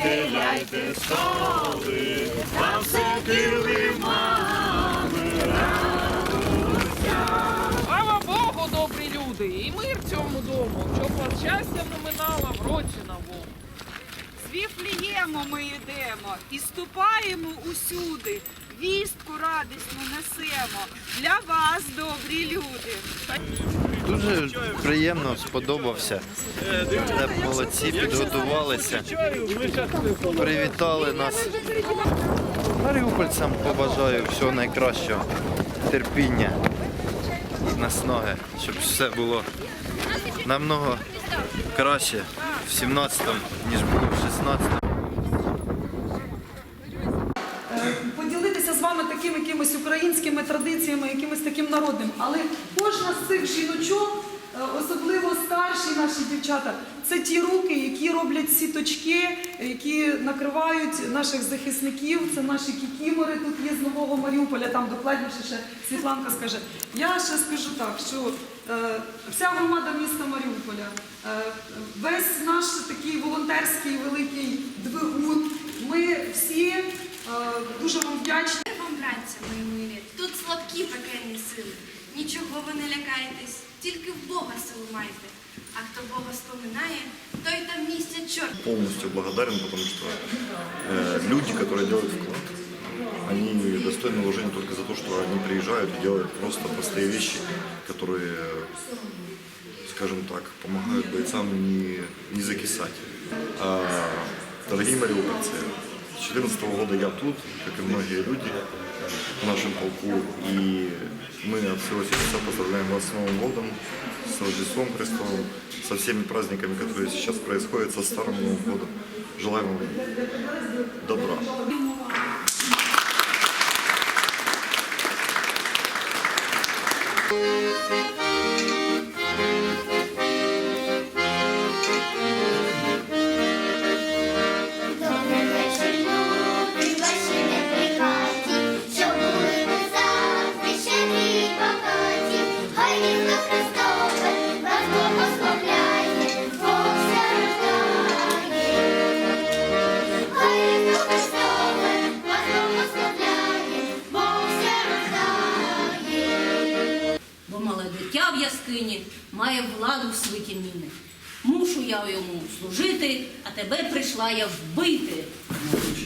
стеляйте столи, а все кіли мами Слава Богу, добрі люди, і мир цьому дому, щоб вам щастя номинала на новому. З Віфлієму ми йдемо і ступаємо усюди. Вістку радісну несемо для вас, добрі люди. Дуже приємно сподобався. Молодці, підготувалися, привітали нас. Маріупольцям побажаю всього найкращого, терпіння і наснаги, щоб все було намного краще в 17-му, ніж було в 16-му. поділитися з вами такими якимись українськими традиціями, якимось таким народним. Але кожна з цих жіночок, е, особливо старші наші дівчата, це ті руки, які роблять сіточки, які накривають наших захисників. Це наші кікімори. Тут є з нового Маріуполя, там докладніше ще Світланка скаже. Я ще скажу так, що е, вся громада міста Маріуполя, е, весь наш такий волонтерський великий двигун. Ми всі е, дуже вам вдячні. Вам, браття мої милі, тут слабкі пекельні сили. Нічого ви не лякайтесь, тільки в Бога силу майте. А хто Бога споминає, той там місця чорт. полностью благодарен, потому что э, люди, которые делают вклад, они достойны уважения только за то, что они приезжают и делают просто простые вещи, которые, скажем так, помогают бойцам не, не закисать. А, дорогие мариупольцы, с 2014 года я тут, как и многие люди В нашем полку, и мы от всего сердца поздравляем вас с Новым годом, с Рождеством Христовым, со всеми праздниками, которые сейчас происходят, со Старым Новым годом. Желаем вам дитя в яскині має владу в світі міни. Мушу я йому служити, а тебе прийшла я вбити.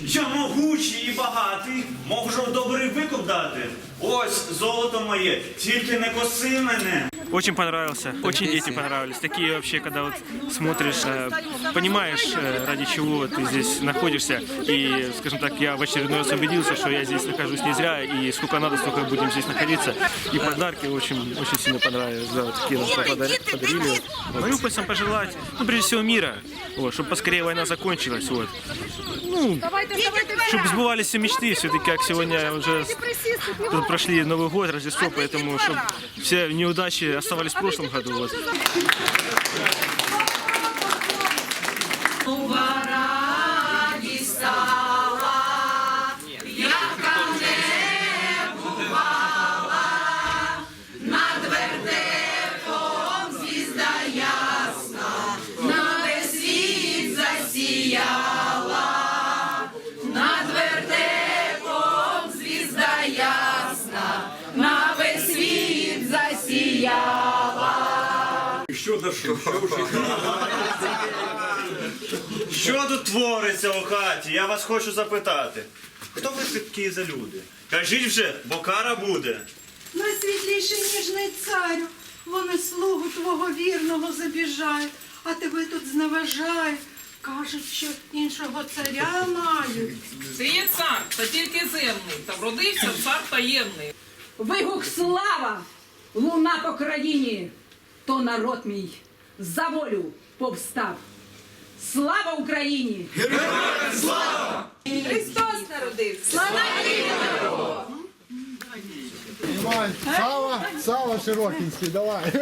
Я могучий і багатий, можу добрий викуп дати. Ось золото моє, тільки не коси мене. Очень понравился, очень дети понравились. Такие вообще, когда вот смотришь, э, понимаешь, э, ради чего ты здесь находишься. И, скажем так, я в очередной раз убедился, что я здесь нахожусь не зря, и сколько надо, столько будем здесь находиться. И подарки очень, очень сильно понравились. Да, вот такие нам подар- подарили. Вот. Мариупольцам пожелать, ну, прежде всего, мира, вот, чтобы поскорее война закончилась. Вот. Ну, чтобы сбывались все мечты, все-таки, как сегодня уже прошли Новый год, Рождество, поэтому чтобы все неудачи оставались в прошлом году. Вот. Що тут твориться у хаті? Я вас хочу запитати. Хто ви такі за люди? Кажіть вже, бо кара буде. Найсвітліший ніжний царю, вони слугу твого вірного забіжають, а тебе тут зневажають. Кажуть, що іншого царя мають. Ти є цар, та тільки земний, та вродився цар таємний. Вигук слава! Луна по країні, то народ мій за волю повстав. Слава Україні! Христос народився. Сава, Сава Широкінський, давай.